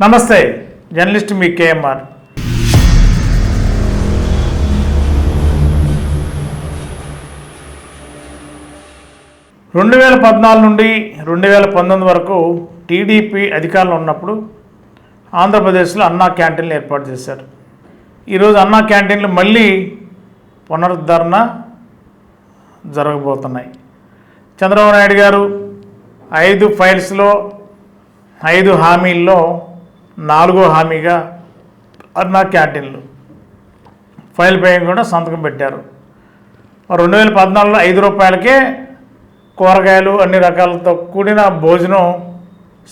నమస్తే జర్నలిస్ట్ మీ కేఎంఆర్. రెండు వేల పద్నాలుగు నుండి రెండు వేల పంతొమ్మిది వరకు టీడీపీ అధికారంలో ఉన్నప్పుడు ఆంధ్రప్రదేశ్లో అన్నా క్యాంటీన్లు ఏర్పాటు చేశారు. ఈరోజు అన్నా క్యాంటీన్లు మళ్ళీ పునరుద్ధరణ జరగబోతున్నాయి. చంద్రబాబు నాయుడు గారు ఐదు ఫైల్స్లో ఐదు హామీల్లో నాలుగో హామీగా అన్నా క్యాంటీన్లు. ఫైల్ పై కూడా సంతకం పెట్టారు. రెండు వేల పద్నాలుగులో ఐదు రూపాయలకే కూరగాయలు అన్ని రకాలతో కూడిన భోజనం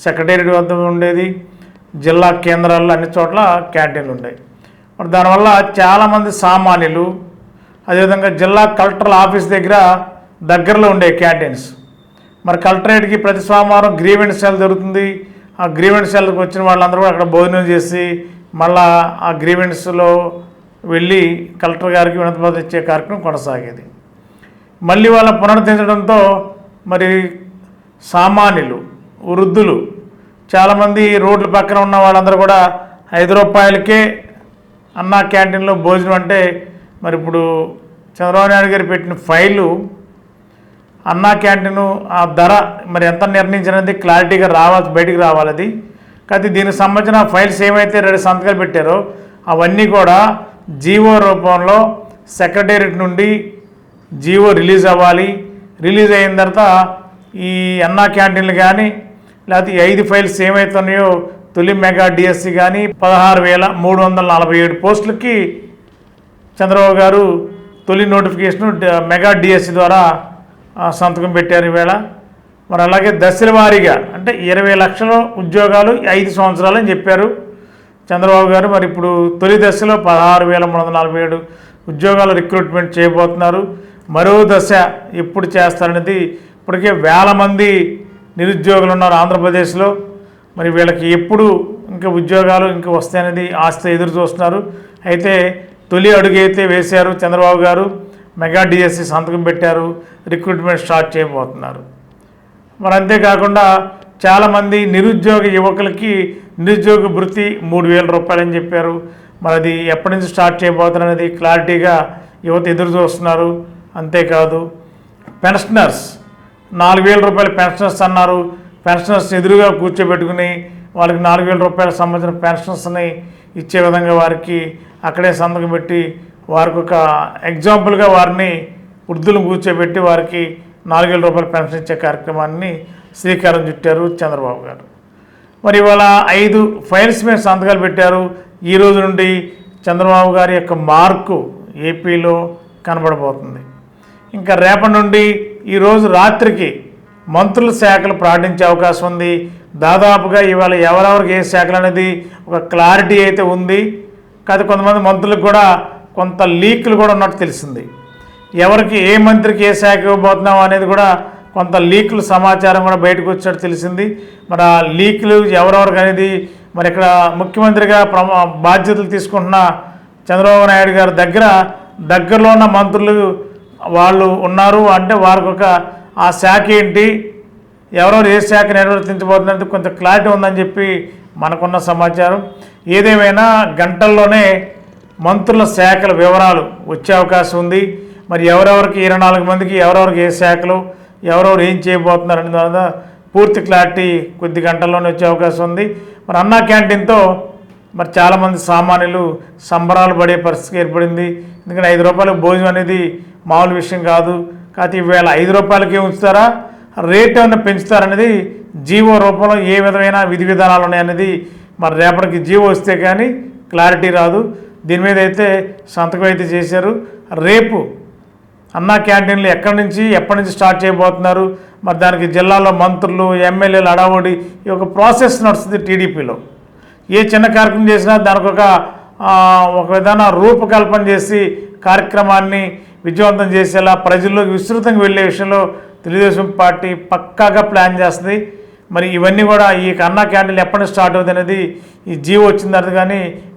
సెక్రటేరియట్ వద్ద ఉండేది. జిల్లా కేంద్రాల్లో అన్ని చోట్ల క్యాంటీన్లు ఉండేవి. మరి దానివల్ల చాలామంది సామాన్యులు అదేవిధంగా జిల్లా కలెక్టర్ ఆఫీస్ దగ్గర దగ్గరలో ఉండే క్యాంటీన్స్. మరి కలెక్టరేట్కి ప్రతి సోమవారం గ్రీవెంట్ సెల్ జరుగుతుంది ఆ గ్రీవెంట్స్ సెల్కి వచ్చిన వాళ్ళందరూ కూడా అక్కడ భోజనం చేసి మళ్ళా ఆ గ్రీవెంట్స్లో వెళ్ళి కలెక్టర్ గారికి వినతిపత్రం ఇచ్చే కార్యక్రమం కొనసాగేది. మళ్ళీ వాళ్ళ పునరుద్ధరించడంతో మరి సామాన్యులు వృద్ధులు చాలామంది రోడ్ల పక్కన ఉన్న వాళ్ళందరూ కూడా ఐదు రూపాయలకే అన్నా క్యాంటీన్లో భోజనం అంటే మరి ఇప్పుడు చంద్రబాబు నాయుడు గారు పెట్టిన ఫైలు అన్నా క్యాంటీన్ ఆ ధర మరి ఎంత నిర్ణయించినది క్లారిటీగా రావాలి బయటికి రావాలి అది కాకపోతే దీనికి సంబంధించిన ఫైల్స్ ఏమైతే రెండు సంతకాలు పెట్టారో అవన్నీ కూడా జీవో రూపంలో సెక్రటేరియట్ నుండి జీవో రిలీజ్ అవ్వాలి. రిలీజ్ అయిన తర్వాత ఈ అన్నా క్యాంటీన్లు కానీ లేకపోతే ఈ ఐదు ఫైల్స్ ఏమవుతున్నాయో తొలి మెగా డిఎస్సి కానీ పదహారు వేల మూడు వందల నలభై ఏడు పోస్టులకి చంద్రబాబు గారు తొలి నోటిఫికేషన్ మెగా డిఎస్సి ద్వారా సంతకం పెట్టారు ఈవేళ. మరి అలాగే దశల వారీగా అంటే ఇరవై లక్షల ఉద్యోగాలు ఐదు సంవత్సరాలు అని చెప్పారు చంద్రబాబు గారు. మరి ఇప్పుడు తొలి దశలో పదహారు వేల మూడు వందల నలభై ఏడు ఉద్యోగాల రిక్రూట్మెంట్ చేయబోతున్నారు. మరో దశ ఎప్పుడు చేస్తారనేది ఇప్పటికే వేల మంది నిరుద్యోగులు ఉన్నారు ఆంధ్రప్రదేశ్లో. మరి వీళ్ళకి ఎప్పుడు ఇంకా ఉద్యోగాలు ఇంకా వస్తాయనేది ఆస్తి ఎదురు చూస్తున్నారు. అయితే తొలి అడుగు అయితే వేశారు చంద్రబాబు గారు. మెగా డిఎస్సి సంతకం పెట్టారు రిక్రూట్మెంట్ స్టార్ట్ చేయబోతున్నారు. మరి అంతేకాకుండా చాలామంది నిరుద్యోగ యువకులకి నిరుద్యోగ భృతి మూడు వేల రూపాయలని చెప్పారు. మరి అది ఎప్పటి నుంచి స్టార్ట్ చేయబోతున్నారు అనేది క్లారిటీగా యువత ఎదురు చూస్తున్నారు. అంతేకాదు పెన్షనర్స్ నాలుగు వేల రూపాయల పెన్షనర్స్ అన్నారు. పెన్షనర్స్ ఎదురుగా కూర్చోబెట్టుకుని వాళ్ళకి నాలుగు వేల రూపాయలకు సంబంధించిన పెన్షన్స్ని ఇచ్చే విధంగా వారికి అక్కడే సంతకం పెట్టి వారికి ఒక ఎగ్జాంపుల్గా వారిని వృద్ధులు కూర్చోబెట్టి వారికి నాలుగేల రూపాయలు పెన్షన్ ఇచ్చే కార్యక్రమాన్ని శ్రీకారం చుట్టారు చంద్రబాబు గారు. మరి ఇవాళ ఐదు ఫైల్స్ మీద సంతకాలు పెట్టారు. ఈ రోజు నుండి చంద్రబాబు గారి యొక్క మార్కు ఏపీలో కనబడబోతుంది. ఇంకా రేపటి నుండి ఈరోజు రాత్రికి మంత్రుల శాఖలు ప్రకటించే అవకాశం ఉంది. దాదాపుగా ఇవాళ ఎవరెవరికి ఏ శాఖలు అనేది ఒక క్లారిటీ అయితే ఉంది. కాదు కొంతమంది మంత్రులకు కూడా కొంత లీకులు కూడా ఉన్నట్టు తెలిసింది. ఎవరికి ఏ మంత్రికి ఏ శాఖ ఇవ్వబోతున్నాం అనేది కూడా కొంత లీకులు సమాచారం కూడా బయటకు వచ్చినట్టు తెలిసింది. మరి ఆ లీకులు ఎవరెవరికి అనేది మరి ఇక్కడ ముఖ్యమంత్రిగా బాధ్యతలు తీసుకుంటున్న చంద్రబాబు నాయుడు గారి దగ్గర దగ్గరలో ఉన్న మంత్రులు వాళ్ళు ఉన్నారు. అంటే వారికి ఒక ఆ శాఖ ఏంటి ఎవరెవరు ఏ శాఖ నిర్వర్తించబోతున్నది కొంత క్లారిటీ ఉందని చెప్పి మనకున్న సమాచారం. ఏదేమైనా గంటల్లోనే మంత్రుల శాఖల వివరాలు వచ్చే అవకాశం ఉంది. మరి ఎవరెవరికి ఇరవై నాలుగు మందికి ఎవరెవరికి ఏ శాఖలు ఎవరెవరు ఏం చేయబోతున్నారు అనే దాని పూర్తి క్లారిటీ కొద్ది గంటల్లోనే వచ్చే అవకాశం ఉంది. మరి అన్నా క్యాంటీన్తో మరి చాలామంది సామాన్యులు సంబరాలు పడే పరిస్థితి ఏర్పడింది. ఎందుకంటే ఐదు రూపాయలకు భోజనం అనేది మామూలు విషయం కాదు. కాకపోతే ఈవేళ ఐదు రూపాయలకే ఉంచుతారా? రేట్ ఏమైనా పెంచుతారనేది జీవో రూపంలో ఏ విధమైన విధి విధానాలు ఉన్నాయనేది మరి రేపటికి జీవో వస్తే కానీ క్లారిటీ రాదు. దీని మీద అయితే సంతకం అయితే చేశారు. రేపు అన్నా క్యాంటీన్లు ఎక్కడి నుంచి ఎప్పటి నుంచి స్టార్ట్ చేయబోతున్నారు? మరి దానికి జిల్లాలో మంత్రులు ఎమ్మెల్యేలు అడావుడి ఈ యొక్క ప్రాసెస్ నడుస్తుంది టీడీపీలో. ఏ చిన్న కార్యక్రమం చేసినా దానికి ఒక ఒక విధాన రూపకల్పన చేసి కార్యక్రమాన్ని విజయవంతం చేసేలా ప్రజల్లోకి విస్తృతంగా వెళ్ళే విషయంలో తెలుగుదేశం పార్టీ పక్కాగా ప్లాన్ చేస్తుంది. మరి ఇవన్నీ కూడా ఈ కన్నా క్యాండిల్ ఎప్పటి నుంచి స్టార్ట్ అవుతుంది అనేది ఈ జీవో వచ్చిన తర్వాత కానీ